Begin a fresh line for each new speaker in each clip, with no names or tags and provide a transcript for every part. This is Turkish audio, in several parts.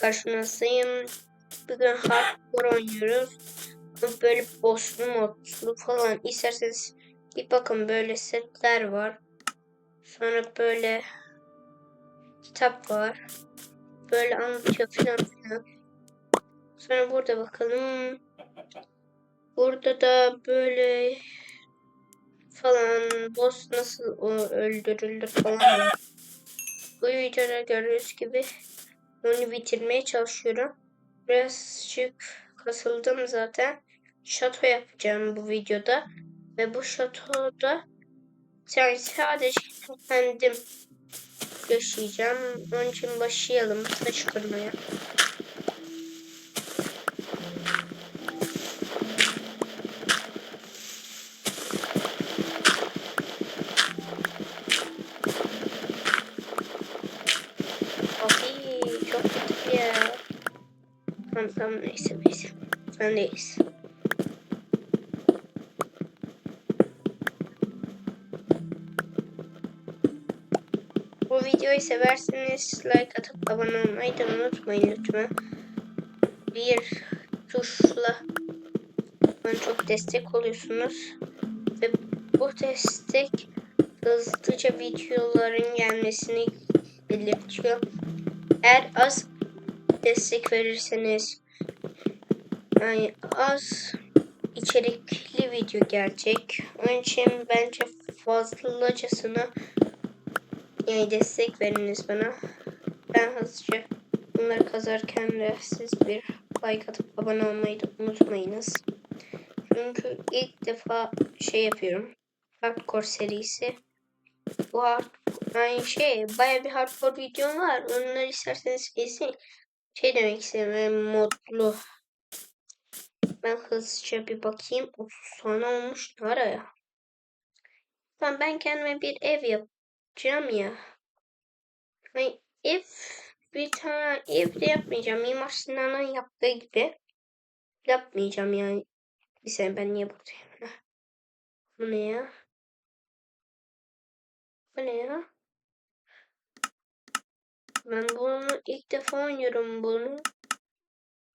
karşınızdayım. Bugün hardcore oynuyoruz. Böyle bosslu modlu falan. İsterseniz bir bakın böyle setler var. Sonra böyle kitap var. Böyle anlatıyor filan filan. Sonra burada bakalım. Burada da böyle falan boss nasıl öldürülür falan. Bu videoda gördüğünüz gibi onu bitirmeye çalışıyorum. Birazcık kasıldım zaten. Şato yapacağım bu videoda. Ve bu şatoda yani sadece kendim yaşayacağım. Onun için başlayalım taş kırmaya. Sendeyiz. Bu videoyu severseniz like atıp abone olmayı da unutmayın lütfen. Bir tuşla bana çok destek oluyorsunuz. Ve bu destek hızlıca videoların gelmesini belirtiyor. Eğer az destek verirseniz yani az içerikli video gelecek. Onun için bence fazlacasına yani destek veriniz bana. Ben hızlıca bunları kazarken de siz bir like atıp abone olmayı da unutmayınız. Çünkü ilk defa şey yapıyorum. Hardcore serisi. Bu hard, yani şey baya bir hardcore videom var. Onları isterseniz izleyin. Şey demek istedim modlu. Ben hızlıca bir bakayım. 30 tane olmuş ne ya. Tamam ben kendime bir ev yapacağım ya. Hani ev bir tane ev de yapmayacağım. Mimar Sinan'ın yaptığı gibi. Yapmayacağım yani. Bir sene ben niye buradayım? Bu ne ya? Bu ne ya? Ben bunu ilk defa oynuyorum bunu.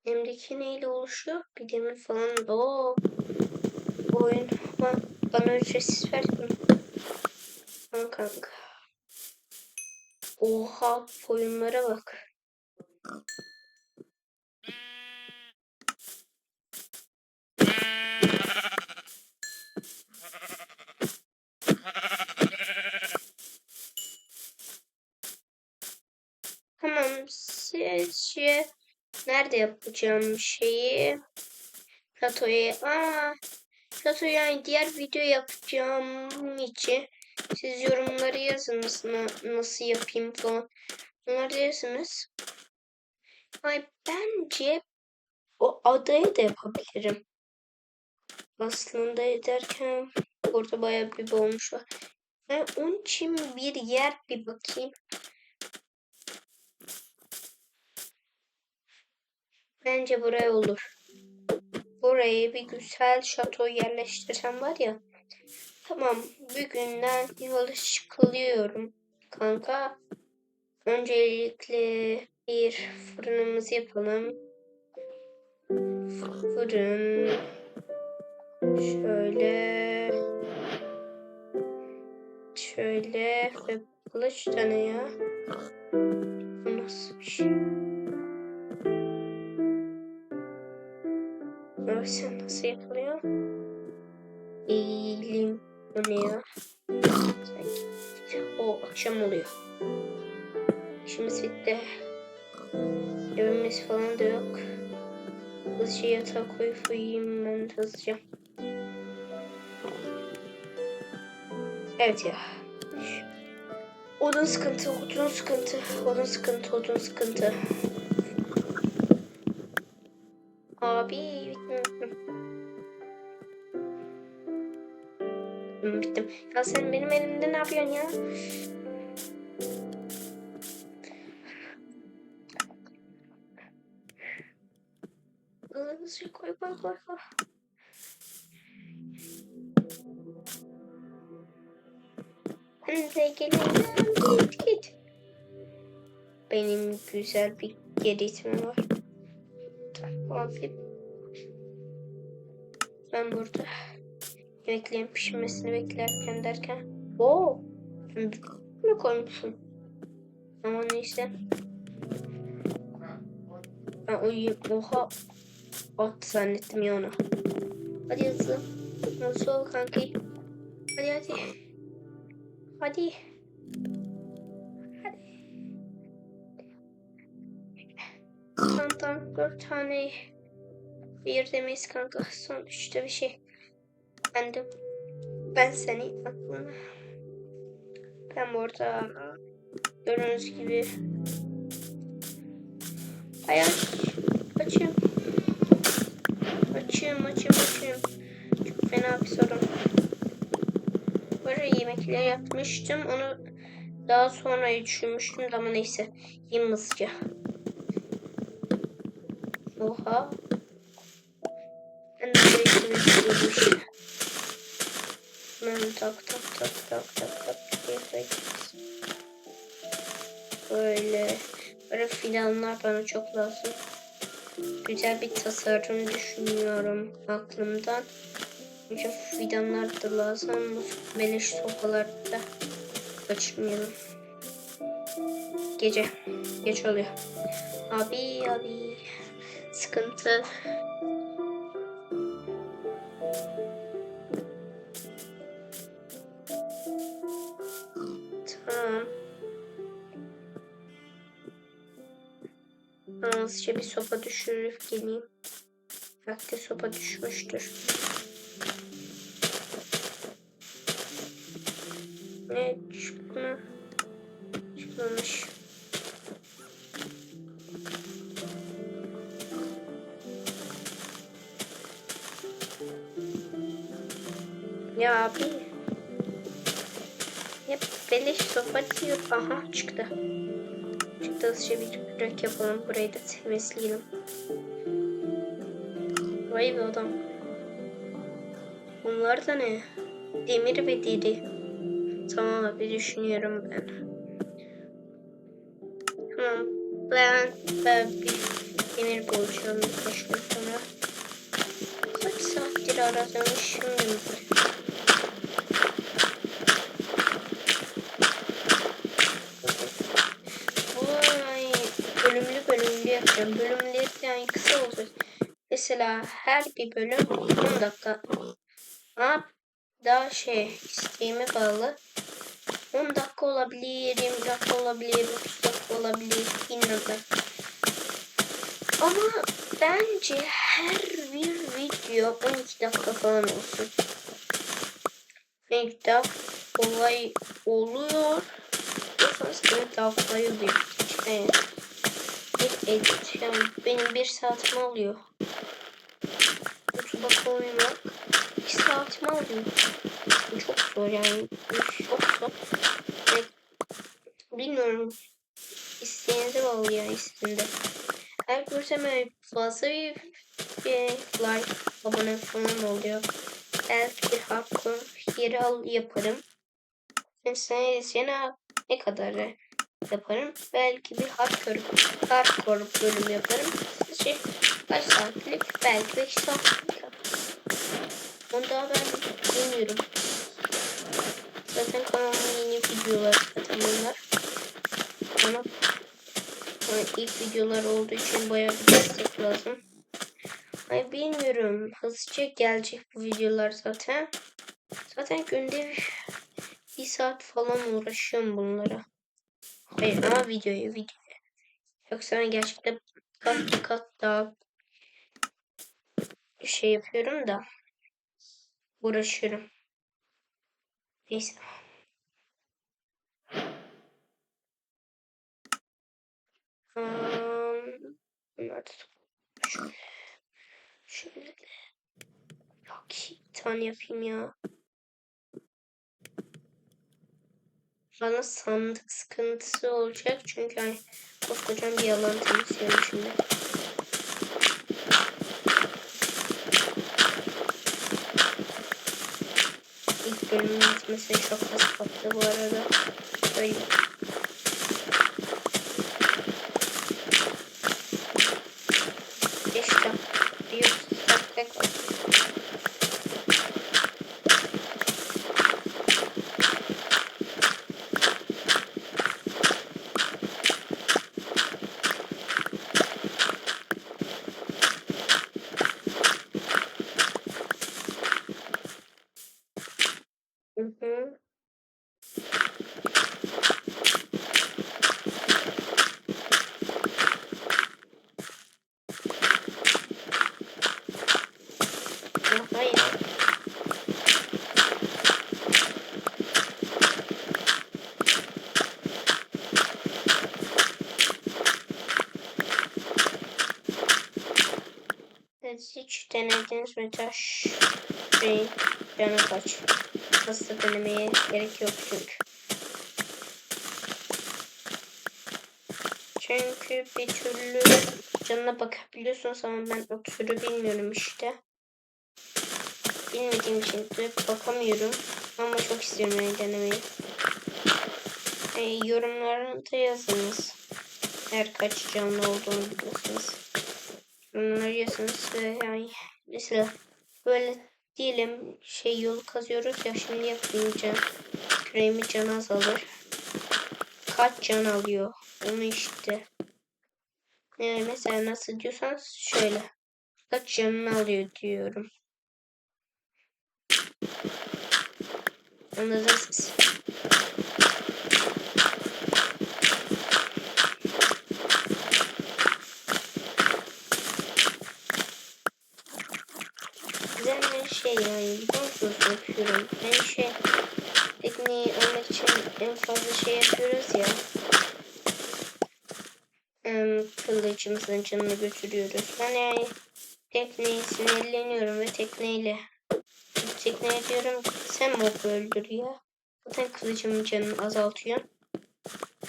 Emdeki neyle oluşuyor? Bir demir falan. Oo. Bu oyun bana ücretsiz verdi bunu. Tamam kanka. Oha oyunlara bak. Tamam sizce nerede yapacağım şeyi? Şatoyu. Aa, şatoyu yani diğer video yapacağım için siz yorumları yazınız na, nasıl yapayım falan. Onları yazınız. Ay bence o adayı da yapabilirim. Aslında ederken orada bayağı bir olmuş var. Ben onun için bir yer bir bakayım. Bence buraya olur. Buraya bir güzel şato yerleştirsem var ya. Tamam, bugünden yola çıkılıyorum kanka. Öncelikle bir fırınımızı yapalım. Fırın. Şöyle. Şöyle ve kılıç tane ya. Bu nasıl bir şey? Burası nasıl yapılıyor? Eğilim. Bu ne ya? O akşam oluyor. İşimiz bitti. Evimiz falan da yok. Hızlıca yatağa koyup uyuyayım ben hızlıca. Evet ya. Odun sıkıntı, odun sıkıntı, odun sıkıntı, odun sıkıntı. Abi bittim. Ya sen benim elimde ne yapıyorsun ya? Koy koy koy koy. Hadi gelin git git. Benim güzel bir geri itme var. Tamam. Ben burada yemeklerin pişmesini beklerken derken Oo! Mı koymuşum? Ama neyse. Ben uyuyayım. Oha. At zannettim ya onu. Hadi hızlı. Nasıl ol kanki? Hadi hadi. Hadi. Hadi. Tamam tamam. Dört tane bir demeyiz kanka. Son üçte bir şey. Ben de ben seni aklına. Ben burada gördüğünüz gibi Ay aç. Açıyorum. Açıyorum açıyorum açıyorum. Çok fena bir sorun. Böyle yemekleri yapmıştım. Onu daha sonra düşünmüştüm ama neyse. Yiyeyim hızlıca. Oha. Hemen tak tak tak tak tak tak tak Böyle böyle fidanlar bana çok lazım. Güzel bir tasarım düşünüyorum aklımdan. Çünkü fidanlar da lazım. Beleş sopalarda da kaçırmayalım. Gece. Geç oluyor. Abi abi. Sıkıntı. Bir sopa düşürüp geleyim. Belki sopa düşmüştür. Ne çıkma? Çıkmamış. Ya abi. Hep beleş sopa diyor. Aha çıktı. Çıktı hızlıca bir kürek yapalım. Burayı da temizleyelim. Vay be adam. Bunlar da ne? Demir ve deri. Tamam abi düşünüyorum ben. Tamam. Ben, ben bir demir bulacağım birkaç gün sonra. Kaç saattir aradım şimdi. Bu ay bölümlü bölümlü yapacağım. Bölümleri yani kısa olacak. Mesela her bir bölüm 10 dakika. Ama daha şey isteğime bağlı. 10 dakika olabilir, 20 dakika olabilir, 30 dakika olabilir, bilmiyorum. Ama bence her bir video 12 dakika falan olsun. 12 dakika olay oluyor. Evet daha kolay oluyor. İşte bir edit yani benim bir saatimi alıyor. YouTube'a koymak 2 saatimi alıyor. Çok zor yani. Çok zor. Evet. Bilmiyorum. İsteğinize bağlı yani istediğinde. Eğer görsem fazla bir, like, abone falan oluyor. Belki bir hardcore yeri al yaparım. Mesela yine ne kadar yaparım? Belki bir hardcore, hardcore bölüm yaparım. Şey, kaç saatlik? Belki 5 saatlik. Onu daha ben bilmiyorum. Zaten kanalımın yeni videolar zaten bunlar. Bana, bana ilk videolar olduğu için bayağı bir destek lazım. Ay bilmiyorum. Hızlıca gelecek bu videolar zaten. Zaten günde bir saat falan uğraşıyorum bunlara. Hayır ama videoya videoya. Yoksa ben gerçekten kat kat daha şey yapıyorum da uğraşıyorum. Neyse. Um, bunlar şöyle, şöyle yok bir tane yapayım ya. Bana sandık sıkıntısı olacak çünkü hani koskocaman bir yalan temizliyorum şimdi. İlk bölümün bitmesine çok az kaldı bu arada. Böyle. 5 dakika. Bir 30 dakika kaldı. Hı hı. Ya Hayır. Siz hiç denediniz mi taş şey canı kaç? Hızlı denemeye gerek yok çünkü. Çünkü bir türlü canına bakabiliyorsunuz ama ben o türü bilmiyorum işte. Bilmediğim için de bakamıyorum. Ama çok istiyorum yani denemeyi. E, yorumlarda yazınız. Eğer kaç canlı olduğunu biliyorsanız. Yazınız ve yani mesela böyle diyelim şey yolu kazıyoruz ya şimdi yapmayacağım. Küreğimi can azalır. Kaç can alıyor? Onu işte. Yani mesela nasıl diyorsanız şöyle. Kaç canını alıyor diyorum. Anladınız siz. Güzel bir şey yani biliyor musunuz yapıyorum. Ben şey tekniği almak için en fazla şey yapıyoruz ya. Em, kılıcımızın canını götürüyoruz. Ben yani tekneyi sinirleniyorum ve tekneyle tekneye diyorum sen mi oku öldür ya. Zaten kılıcımın canını azaltıyor.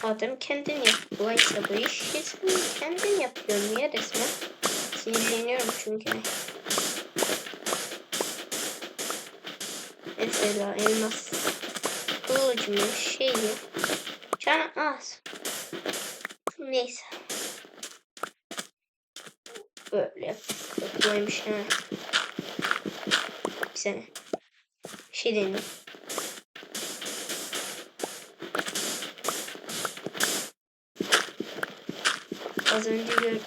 Madem kendin yap. Kolaysa bu iş kesin kendin yapıyorum ya resmen. Sinirleniyorum çünkü. Mesela elmas kılıcımın şeyi canı az. Neyse. Böyle kolaymış ha. Bir sene. Şey deneyim. Az önce gör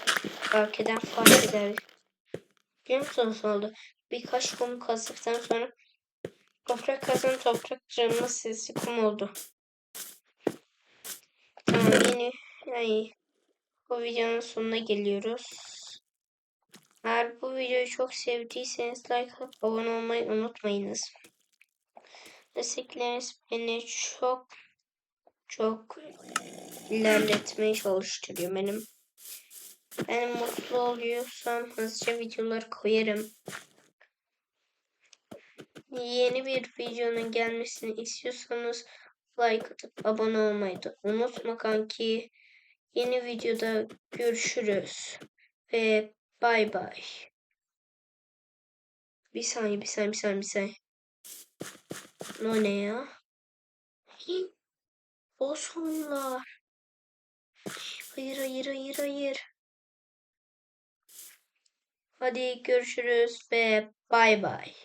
fark eden fark eder. Biliyor musunuz oldu? Birkaç kum kazdıktan sonra toprak kazan toprak canına sesi kum oldu. Tamam yeni yani bu videonun sonuna geliyoruz. Eğer bu videoyu çok sevdiyseniz like atıp abone olmayı unutmayınız. Destekleriniz beni çok çok ilerletmeye çalıştırıyor benim. Ben mutlu oluyorsam hızlıca videolar koyarım. Yeni bir videonun gelmesini istiyorsanız like atıp abone olmayı da unutma kanki. Yeni videoda görüşürüz. Ve bay bay. Bir saniye, bir saniye, bir saniye, bir saniye. O ne ya? O sonlar. Hayır, hayır, hayır, hayır. Hadi görüşürüz ve bay bay.